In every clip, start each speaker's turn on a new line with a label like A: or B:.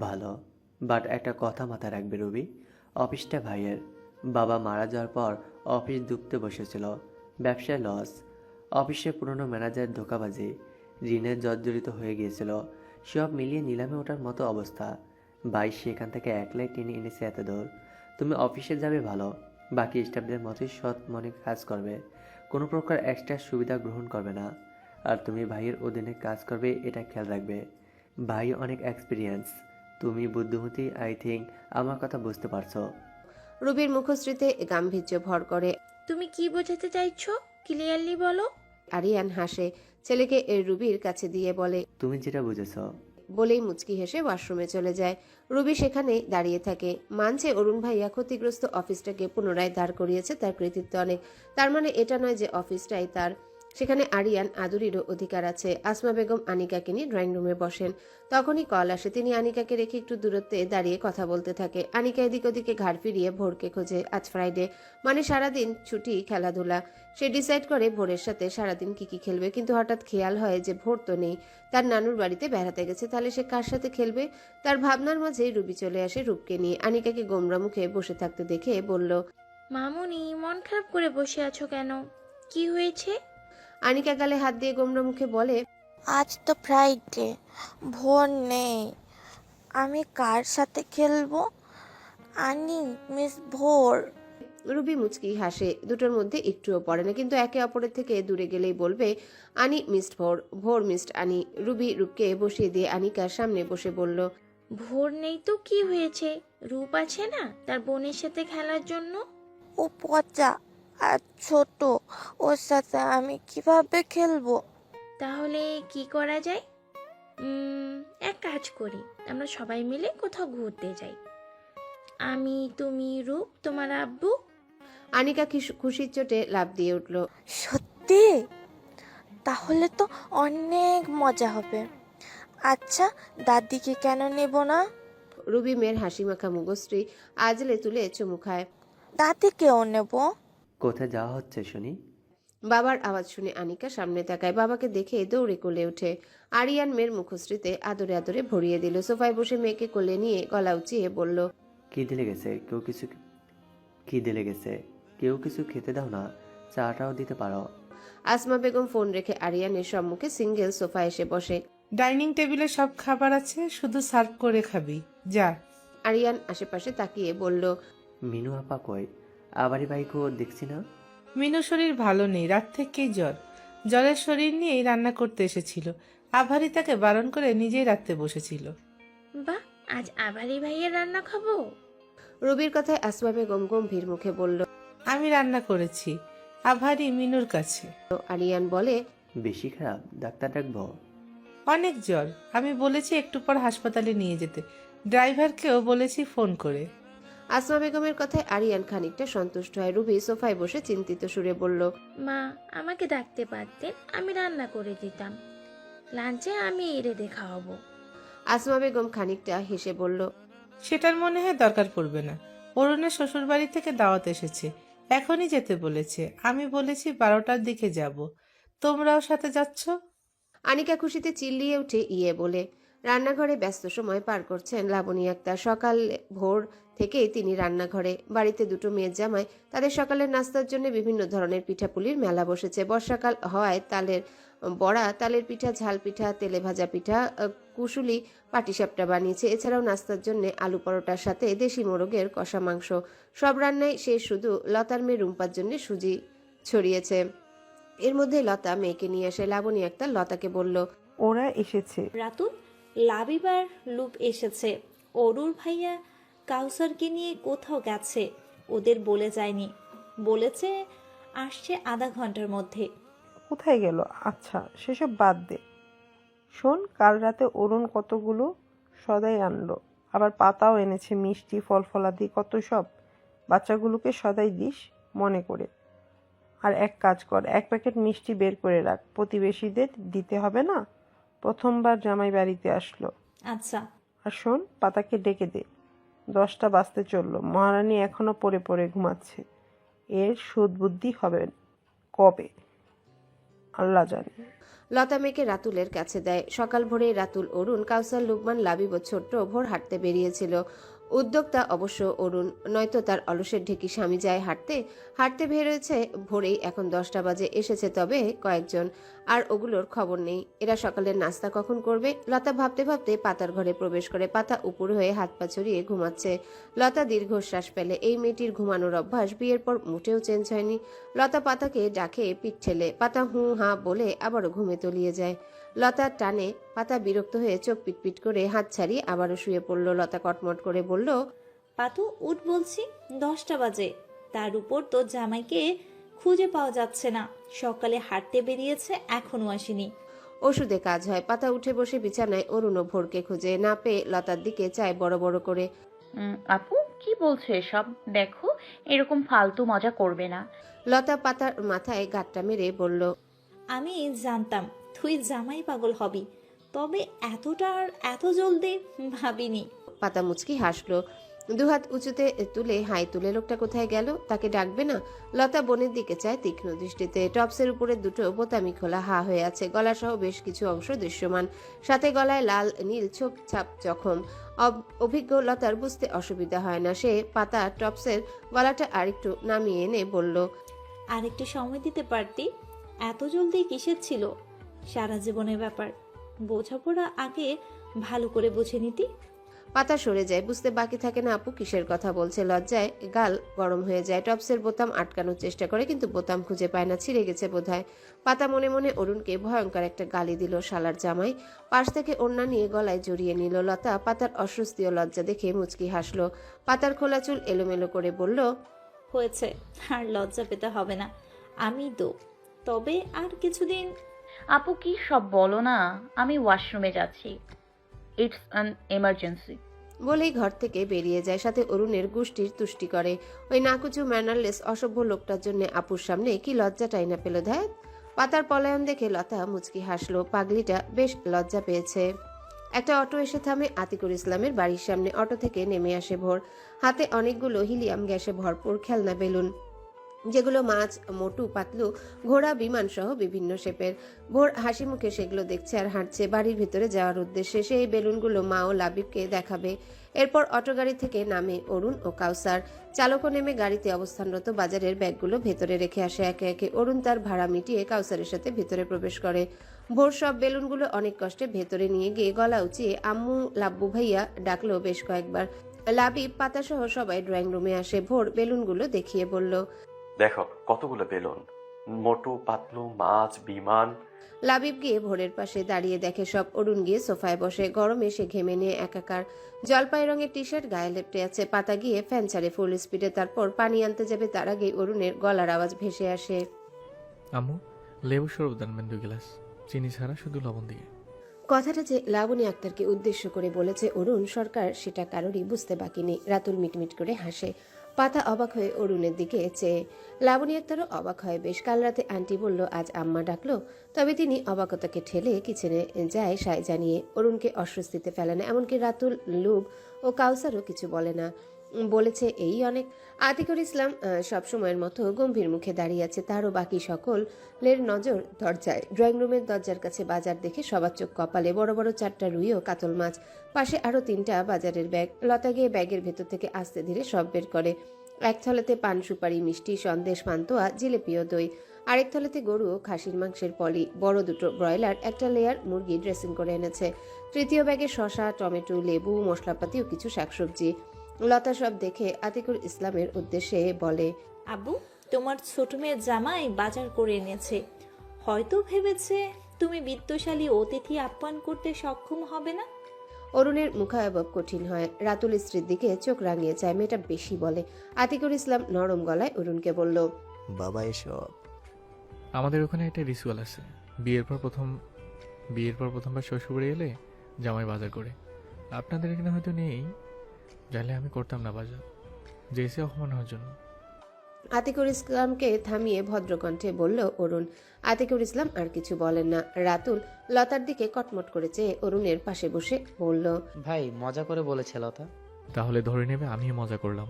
A: ভালো। বাট একটা কথা মাথায় রাখবে রবি। অফিসটা ভাইয়ের। বাবা মারা যাওয়ার পর অফিস ডুবতে বসেছিল। ব্যবসায় লস অফিসে পুরনো ম্যানেজার ধোকাবাজি। ঋণের জর্জরিত হয়ে গিয়েছিল। সব মিলিয়ে নিলামে ওঠার মতো অবস্থা। ভাই সেখান থেকে একলাই টেনে এনেছে এত দূর। তুমি অফিসে যাবে ভালো। বাকি স্টাফদের মতোই সৎ মনে কাজ করবে। কোনো প্রকার এক্সট্রা সুবিধা গ্রহণ করবে না। আর তুমি ভাইয়ের অধীনে কাজ করবে, এটা খেয়াল রাখবে। ভাই অনেক এক্সপিরিয়েন্স তুমি বুদ্ধিমতী আই থিঙ্ক আমার কথা বুঝতে পারছ।
B: রুবির মুখশ্রীতে গাম্ভীর্য ভর করে
C: তুমি কি বোঝাতে চাইছো? ক্লিয়ারলি বলো।
B: আরিয়ান হাসে ছেলেকে রুবির কাছে দিয়ে বলে
A: তুমি যেটা বুঝেছ।
B: বলেই মুচকি হেসে ওয়াশরুমে চলে যায়। রুবি সেখানে দাঁড়িয়ে থাকে। মানছে অরুণ ভাইয়া ক্ষতিগ্রস্ত অফিসটাকে পুনরায় দাঁড় করিয়েছে তার কৃতিত্ব অনেক। তার মানে এটা নয় যে অফিসটাই তার। সেখানে আরিয়ান আদুরিরও অধিকার আছে। আসমা বেগম আনিকাকে নিয়ে ড্রয়িং রুমে বসেন। তখনই কল আসে। তিনি আনিকাকে রেখে একটু দূরত্বে দাঁড়িয়ে কথা বলতে থাকে। আনিকা এদিক ওদিকে ঘাড় ফিরিয়ে ভোরকে খোঁজে আজ ফ্রাইডে মানে সারাদিন ছুটি খেলাধুলা। সে ডিসাইড করে ভোরের সাথে সারাদিন কি কি খেলবে। কিন্তু হঠাৎ খেয়াল হয় যে ভোর তো নেই। তার নানুর বাড়িতে বেড়াতে গেছে। তাহলে সে কার সাথে খেলবে? তার ভাবনার মাঝেই রুবি চলে আসে রূপকে নিয়ে। আনিকাকে গোমরা মুখে বসে থাকতে দেখে বলল,
C: মামুনি, মন খারাপ করে বসে আছো কেন? কি হয়েছে?
B: আনিকা গালে হাত দিয়ে গোমরা মুখে বলে
D: আজ তো ফ্রাইডে ভোর নেই। আমি কার সাথে খেলব? আনি মিস ভোর।
B: রুবি মুচকি হাসে দুটোর মধ্যে একটুও পড়ে না কিন্তু একে অপরের থেকে দূরে গেলেই বলবে আনি মিসড ভোর ভোর মিসড আনি। রুবি রূপকে বসিয়ে দিয়ে আনিকার সামনে বসে বলল
C: ভোর নেই তো কি হয়েছে? রূপ আছে না তার বোনের সাথে খেলার জন্য?
D: ও পচা আর ছোট ওর সাথে আমি কীভাবে খেলব?
C: তাহলে কি করা যায়? এক কাজ করি আমরা সবাই মিলে কোথাও ঘুরতে যাই। আমি তুমি রূপ তোমার আব্বু।
B: আনিকা খুশ- খুশির চোটে লাভ দিয়ে উঠল।
D: সত্যি? তাহলে তো অনেক মজা হবে। আচ্ছা দাদিকে কেন নেব না?
B: রুবি মেয়ের হাসি মাখা মুগশ্রী আজলে তুলে চুমু খায়।
D: দাদিকেও নেব?
A: কোথায় যাওয়া হচ্ছে শুনি?
B: বাবার আওয়াজ শুনে আনিকা সামনে তাকায় বাবাকে দেখে দৌড়ে কোলে ওঠে আরিয়ান মেয়ের মুখশ্রীতে আদরে আদরে ভরিয়ে দিল সোফায় বসে মেয়েকে কোলে নিয়ে গলা উঁচিয়ে বলল
A: কি দিলে গেছে কেউ কিছু কি দিলে গেছে কেউ কিছু খেতে দাও না চাটাও দিতে পারো।
B: আসমা বেগম ফোন রেখে আরিয়ানের সম্মুখে সিঙ্গেল সোফা এসে বসে।
E: ডাইনিং টেবিলে সব খাবার আছে শুধু সার্ভ করে খাবি যা।
B: আরিয়ান আশেপাশে তাকিয়ে বলল
A: মিনু আপা কই? আবারই বাইকও দেখছি না।
E: মিনু শরীর ভালো নেই রাত থেকেই জ্বর। জ্বরের শরীর নিয়েই রান্না করতে এসেছিল। আভারি তাকে বারণ করে নিজেই রাখতে বসেছিল।
C: বাহ আজ আভারি ভাইয়ের রান্না খাব?
B: রবির কথায় আসমা বেগম গম্ভীর মুখে বলল
E: আমি রান্না করেছি আভারি মিনুর কাছে।
B: আরিয়ান বলে
A: বেশি খারাপ ডাক্তার ডাকবো।
E: অনেক জ্বর আমি বলেছি একটু পর হাসপাতালে নিয়ে যেতে। ড্রাইভারকেও বলেছি ফোন করে।
B: আসমা বেগমের কথায় আরিয়ান খানিকটা সন্তুষ্ট হয়। রুবি সোফায় বসে চিন্তিত সুরে বলল
C: মা আমাকে ডাকতে পারতেন আমি রান্না করে দিতাম। লাঞ্চে আমি এরে দেখা হব
B: আসমা বেগম খানিকটা হেসে বলল
E: সেটার মনে হয় দরকার পড়বে না। অরুণের শ্বশুর বাড়ি থেকে দাওয়াত এসেছে। এখনই যেতে বলেছে। আমি বলেছি বারোটার দিকে যাব। তোমরাও সাথে যাচ্ছ?
B: আনিকা খুশিতে চিল্লিয়ে উঠে ইয়ে বলে রান্নাঘরে ব্যস্ত সময় পার করছেন লাবণী আক্তার। সকাল ভোর থেকেই তিনি রান্নাঘরে বাড়িতে দুটো মেয়ের জামায় তাদের সকালের নাস্তার জন্য বিভিন্ন ধরনের পিঠাপুলির মেলা বসেছে। বর্ষাকাল হওয়ায় তালের বড়া তালের পিঠা ঝাল পিঠা তেলে ভাজা পিঠা কুশুলি পাটিসাপটা বানিয়েছে। এছাড়াও নাস্তার জন্য আলু পরোটার সাথে দেশি মোরগের কষা মাংস। সব রান্নায় সে শুধু লতার মেয়ে রুম্পার জন্য সুজি ছড়িয়েছে। এর মধ্যে লতা মেয়েকে নিয়ে আসে। লাবণী একটা লতাকে বলল
F: ওরা এসেছে।
G: রাতুল লাবিবার লুপ এসেছে। অরুর ভাইয়া কাউসারকে নিয়ে কোথাও গেছে। ওদের বলে যায়নি। বলেছে আসছে আধা ঘণ্টার মধ্যে।
F: কোথায় গেল? আচ্ছা সেসব বাদ দে। শোন কাল রাতে অরুণ কতগুলো সদাই আনলো। আবার পাতাও এনেছে মিষ্টি ফল ফলাদি কত সব। বাচ্চাগুলোকে সদাই দিস মনে করে। আর এক কাজ কর এক প্যাকেট মিষ্টি বের করে রাখ। প্রতিবেশীদের দিতে হবে না? প্রথমবার জামাই বাড়িতে আসলো।
G: আচ্ছা।
F: আর শোন পাতাকে ডেকে দে। দশটা বাজতে চলল। মহারানী এখনও পড়ে পড়ে ঘুমাচ্ছে। এর সুদবুদ্ধি হবে কবে? আল্লাহ জানে।
B: লতা মেয়েকে রাতুলের কাছে দেয়। সকাল ভোরে রাতুল, অরুণ, কাউসার, লুকমান, লাবিব ছোট্ট ভোর হাঁটতে বেরিয়েছিল। উদ্যোক্তা অবশ্য অরুণ, নয়তো তার অলসের ঢেকি স্বামী যায় হাঁটতে। হাঁটতে বেরোয়েছে ভোরেই এখন দশটা বাজে এসেছে তবে কয়েকজন, আর ওগুলোর খবর নেই। এরা সকালের নাস্তা কখন করবে? লতা ভাবতে ভাবতে পাতার ঘরে প্রবেশ করে পাতা উপর হয়ে হাত পা ছড়িয়ে ঘুমাচ্ছে। লতা দীর্ঘশ্বাস পেলে এই মেয়েটির ঘুমানোর অভ্যাস বিয়ের পর মোটেও চেঞ্জ হয়নি। লতা পাতাকে ডাকে পিঠ ঠেলে। পাতা হু হা বলে আবারও ঘুমে তলিয়ে যায়। লতার টানে পাতা বিরক্ত হয়ে চোখ পিটপিট করে হাত ছাড়িয়ে আবারও শুয়ে পড়ল। লতা কটমট করে বলল
G: পাতু উঠ বলছি দশটা বাজে। তার উপর তোর জামাইকে খুঁজে পাওয়া যাচ্ছে না। সকালে হাঁটতে বেরিয়েছে এখনও আসেনি।
B: ওষুধে কাজ হয়। পাতা উঠে বসে বিছানায় অরুণ ভোরকে খুঁজে না পেয়ে লতার দিকে চায় বড় বড় করে।
H: উম, আপু কি বলছো এসব? দেখো এরকম ফালতু মজা করবে না।
B: লতা পাতার মাথায় গাঁটটা মেরে বলল
G: আমি জানতাম তুই জামাই পাগল হবি। তবে এতটা আর এত জলদি ভাবিনি।
B: পাতা মুচকি হাসলো। দুহাত উঁচুতে তুলে হাই তুলে লোকটা কোথায় গেল তাকে ডাকবে না। লতা বনের দিকে চায় তীক্ষ্ণ দৃষ্টিতে। টপসের উপরে দুটো বোতামি খোলা হা হয়ে আছে। গলা সহ বেশ কিছু অংশ দৃশ্যমান। সাথে গলায় লাল নীল ছোপ ছাপ জখম। অভিজ্ঞ লতার বুঝতে অসুবিধা হয় না। সে পাতা টপসের গলাটা আরেকটু নামিয়ে এনে বলল
G: আরেকটু সময় দিতে পারতি? এত জলদি কিসের ছিল? সারা জীবনের ব্যাপার। বোঝাপড়া আগে ভালো করে বুঝে নিতি।
B: পাতা সরে যায় বুঝতে বাকি থাকে না আপু কিসের কথা বলছে। লজ্জায় গাল গরম হয়ে যায়। টপসের বোতাম আটকানোর চেষ্টা করে কিন্তু বোতাম খুঁজে পায় না ছিঁড়ে গেছে বোধহয়। পাতা মনে মনে অরুণকে ভয়ঙ্কর একটা গালি দিল শালার জামাই। পাশ থেকে ওড়না নিয়ে গলায় জড়িয়ে নিল লতা। পাতার অস্বস্তি ও লজ্জা দেখে মুচকি হাসলো। পাতার খোলা চুল এলোমেলো করে বলল
G: হয়েছে আর লজ্জা পেতে হবে না। আমি তো তবে আর কিছুদিন
H: আপু কি সব বলো না? আমি ওয়াশরুমে যাচ্ছি। ইটস অ্যান এমার্জেন্সি
B: বলেই ঘর থেকে বেরিয়ে যায়। সাথে অরুণের গোষ্ঠীর তুষ্টি করে। ওই নাকুচু ম্যানারলেস অসভ্য লোকটার জন্য আপুর সামনে কি লজ্জাটাই না পেল ধ্যাত পাতার পলায়ন দেখে লতা মুচকি হাসলো। পাগলিটা বেশ লজ্জা পেয়েছে। একটা অটো এসে থামে আতিকুর ইসলামের বাড়ির সামনে। অটো থেকে নেমে আসে ভোর। হাতে অনেকগুলো হিলিয়াম গ্যাসে ভরপুর খেলনা বেলুন। যেগুলো মাছ, মোটু, পাতলু, ঘোড়া, বিমান সহ বিভিন্ন শেপের। ভোর হাসি মুখে সেগুলো দেখছে আর হাঁটছে। বাড়ির ভিতরে যাওয়ার উদ্দেশ্যে সেই বেলুনগুলো মা ও লাবিবকে দেখাবে। এরপর অটো গাড়ি থেকে নামে অরুণ ও কাউসার। চালকও নেমে গাড়িতে অবস্থানরত বাজারের ব্যাগগুলো ভেতরে রেখে আসে। একে একে অরুণ তার ভাড়া মিটিয়ে কাউসারের সাথে ভেতরে প্রবেশ করে। ভোর সব বেলুনগুলো অনেক কষ্টে ভেতরে নিয়ে গিয়ে গলা উঁচিয়ে আম্মু, লাব্বু ভাইয়া ডাকলো বেশ কয়েকবার। লাবিব, পাতাসহ সবাই ড্রয়িং রুমে আসে। ভোর বেলুনগুলো দেখিয়ে বলল
I: দেখো কতগুলো বেলুন। মোটু পাতলু মাছ বিমান।
B: লাবিব গিয়ে ভোরের পাশে দাঁড়িয়ে দেখে সব। অরুণ গিয়ে সোফায় বসে গরমে সে ঘেমে নিয়ে একাকার। জলপাই রঙের টি শার্ট গায়ে লেপটে আছে পাতা গিয়ে ফ্যান ছাড়ে ফুল স্পিডে তারপর পানি আনতে যাবে তার আগে অরুণের গলার আওয়াজ ভেসে আসে।
J: আম্মু লেবু শরবত আনবেন দু গ্লাস। চিনি ছাড়া শুধু লবণ দিয়ে।
B: কথাটা যে লাবণী আক্তারকে উদ্দেশ্য করে বলেছে অরুণ সরকার সেটা কারোরই বুঝতে বাকি নেই। রাতুল মিটমিট করে হাসে। পাতা অবাক হয়ে অরুণের দিকে চেয়ে, লাবণী আক্তারও অবাক হয়। বেশ, কাল রাতে আন্টি বলল, আজ আম্মা ডাকলো। তবে তিনি অবাকতাকে ঠেলে কিচেনে যায় সায় জানিয়ে অরুণকে অস্বস্তিতে ফেলে না এমনকি রাতুল লুব ও কাউসারও কিছু বলে না। বলেছে, এই অনেক আতিকুর ইসলাম সব সময়ের মতো গম্ভীর মুখে দাঁড়িয়ে আছে তারও বাকি সকলের নজর দরজায়। ড্রয়িং রুমের দরজার কাছে বাজার দেখে সবার চোখ কপালে বড় বড় চারটা রুই ও কাতল মাছ। পাশে আরও তিনটা বাজারের ব্যাগ। লতা গিয়ে ব্যাগের ভেতর থেকে আস্তে ধীরে সব বের করে। এক থলেতে পান, সুপারি, মিষ্টি, সন্দেশ, পান্তোয়া, জিলেপি ও দই। আরেক থলেতে গরু ও খাসির মাংসের পলি। বড় দুটো ব্রয়লার, একটা লেয়ার মুরগি ড্রেসিং করে এনেছে। তৃতীয় ব্যাগে শসা, টমেটো, লেবু, মশলাপাতি ও কিছু শাকসবজি। লতা সব দেখে আতিকুর ইসলামের উদ্দেশ্যে বলে
G: আব্বু তোমার ছোট মেয়ের জামাই বাজার করে এনেছে। হয়তো ভেবেছে তুমি বিত্তশালী অতিথি আপ্যায়ন করতে সক্ষম হবে না?
B: অরুণের মুখায়বব কঠিন হয়। রাতুল স্ত্রীর দিকে চোখ রাঙিয়ে চায় মেয়েটা বেশি বলে। আতিকুর ইসলাম নরম গলায় অরুণকে বলল
K: বাবা এসব।
J: আমাদের ওখানে একটা রিচুয়াল আছে। বিয়ের পর প্রথম বিয়ের পর প্রথমবার শ্বশুরবাড়ি এলে জামাই বাজার করে। আপনাদের এখানে হয়তো নেই। জানলে আমি করতাম না বাজার। যেসে অপমান হওয়ার জন্য।
B: আতিকুর ইসলামকে থামিয়ে ভদ্রকণ্ঠে বলল অরুণ আতিকুর ইসলাম আর কিছু বলেন না। রাতুল লতার দিকে কটমট করে চেয়ে অরুণের পাশে বসে বলল
L: ভাই মজা করে বলেছে লতা।
J: তাহলে ধরে নেবে আমিও মজা করলাম।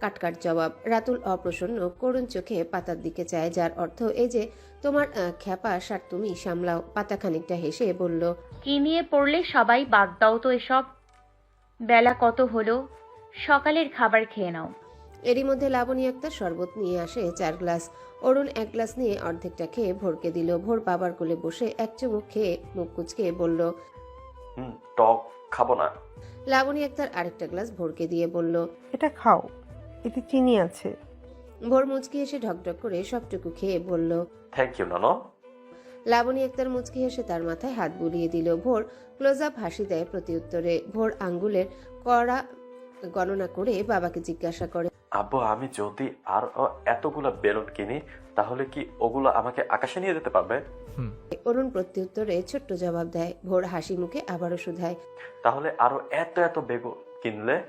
B: কাটকাট জবাব। রাতুল অপ্রসন্ন করুণ চোখে পাতার দিকে চায় যার অর্থ এই যে তোমার খ্যাপা সার তুমি সামলাও। পাতা খানিকটা হেসে বলল
H: কি নিয়ে পড়লে সবাই বাদ দাও তো এসব? বেলা কত হলো সকালের খাবার খেয়ে নাও।
B: এরই মধ্যে লাবণী একটা শরবত নিয়ে আসে চার গ্লাস। অরুণ এক গ্লাস নিয়ে অর্ধেকটা খেয়ে ভোরকে দিল। ভোর বাবার কোলে বসে এক চুমুক খেয়ে মুখ কুচকে বলল
I: হুম টক খাব না।
B: লাবণী একটার আরেকটা গ্লাস ভোরকে দিয়ে বলল
F: এটা খাও এতে চিনি আছে।
B: ভোর মুচকি এসে ঢকঢক করে সবটুকু খেয়ে বলল
I: থ্যাংক ইউ ননো
B: লাবণী একটার মুচকি হেসে তার মাথায় হাত বুলিয়ে দিল। ভোর ক্লোজ আপ হাসি দেয় প্রতি উত্তরে ভোর আঙ্গুলের কড়া গণনা করে বাবাকে জিজ্ঞাসা করে
I: আব্বু আমি যদি আর এতগুলা বেলুন কিনি তাহলে কি ওগুলো আমাকে আকাশে নিয়ে যেতে পারবে?
J: হুম।
B: অরুণ প্রত্যুত্তরে ছোট্ট জবাব দেয়। ভোর হাসি মুখে আবারও শুধায়
I: তাহলে আরও এত এত বেগুন কিনলে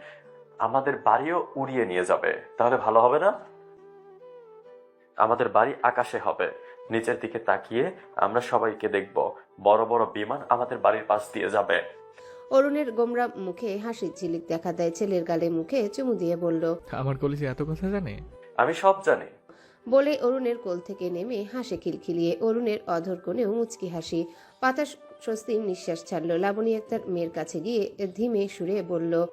I: আমাদের বাড়িও উড়িয়ে নিয়ে যাবে। তাহলে ভালো হবে না? আমাদের বাড়ি আকাশে হবে। নিচের দিকে তাকিয়ে আমরা সবাইকে দেখব। বড় বড় বিমান আমাদের বাড়ির পাশ দিয়ে যাবে।
B: অরুণের গোমরা মুখে হাসির ঝিলিক দেখা দেয় ছেলের গালে মুখে চুমু দিয়ে বলল
J: আমার কলেজে এত কথা জানে?
I: আমি সব জানি।
B: বলে অরুণের কোল থেকে নেমে হাসে খিলখিলিয়ে। অরুণের অধর কোণেও মুচকি হাসি। পাতা স্বস্তির নিঃশ্বাস ছাড়ল। লাবণী একটার মেয়ের কাছে গিয়ে ধীমে সুরে বলল